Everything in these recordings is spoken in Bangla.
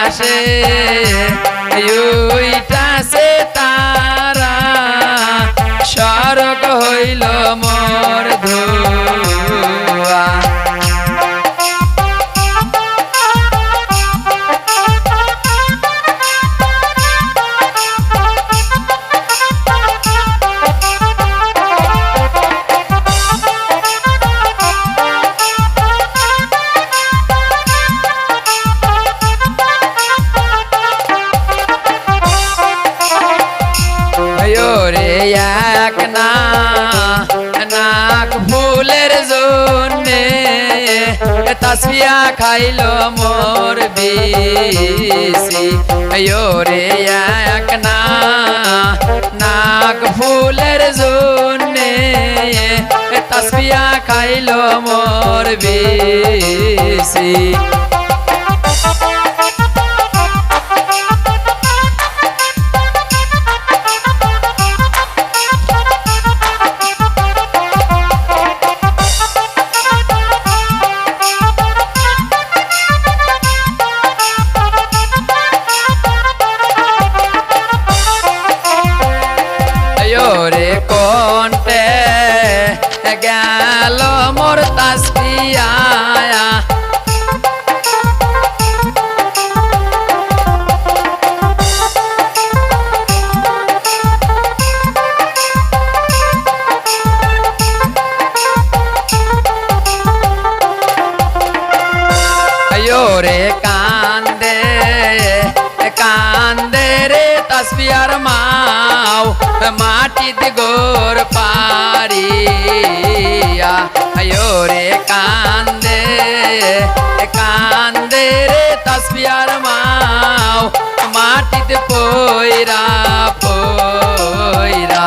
আসে এক না নাক ফুলের জন্যে তাসবিয়া খাইল মোর বেশি রে এক না নাক ফুলের জন্যে তাসবিয়া খাইল মোর বেশি রে কোনটে গেল মোর তাসবিয়া রে তসবিয়ার মাও মাটিত গোর পারিয়া। আয়ো রে কান্দে কান্দে রে তসবিয়ার মাও মাটিত পয়রা পয়রা।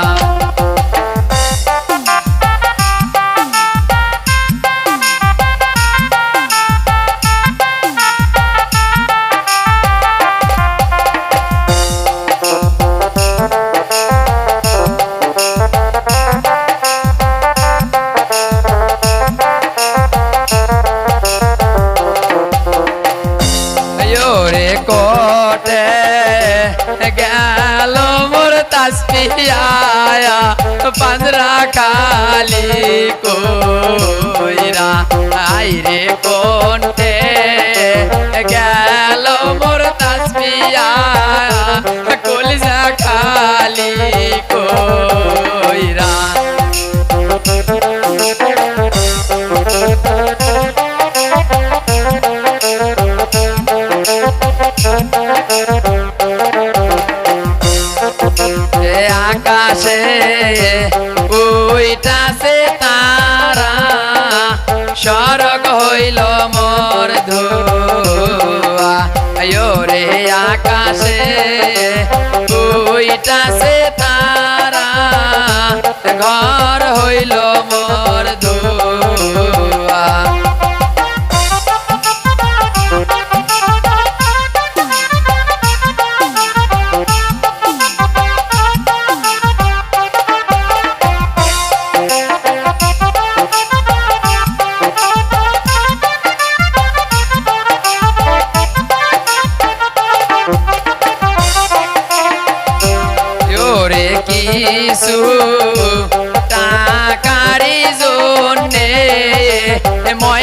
পাঁদরা খালি কইরা আই রে কোনটে গেল মোর তাসপিয়া কলিজা খালি কইরা। এ আকাশে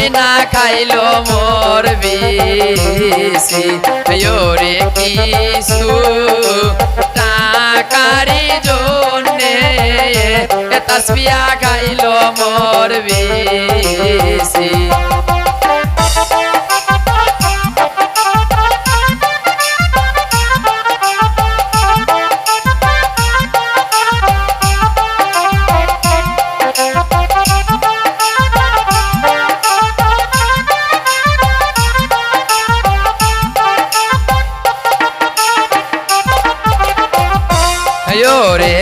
ময়না খাইলো মোর বেশি। রে কিছু টাকারি জন্যে তসবিয়া খাইলো মোর বেশি। রে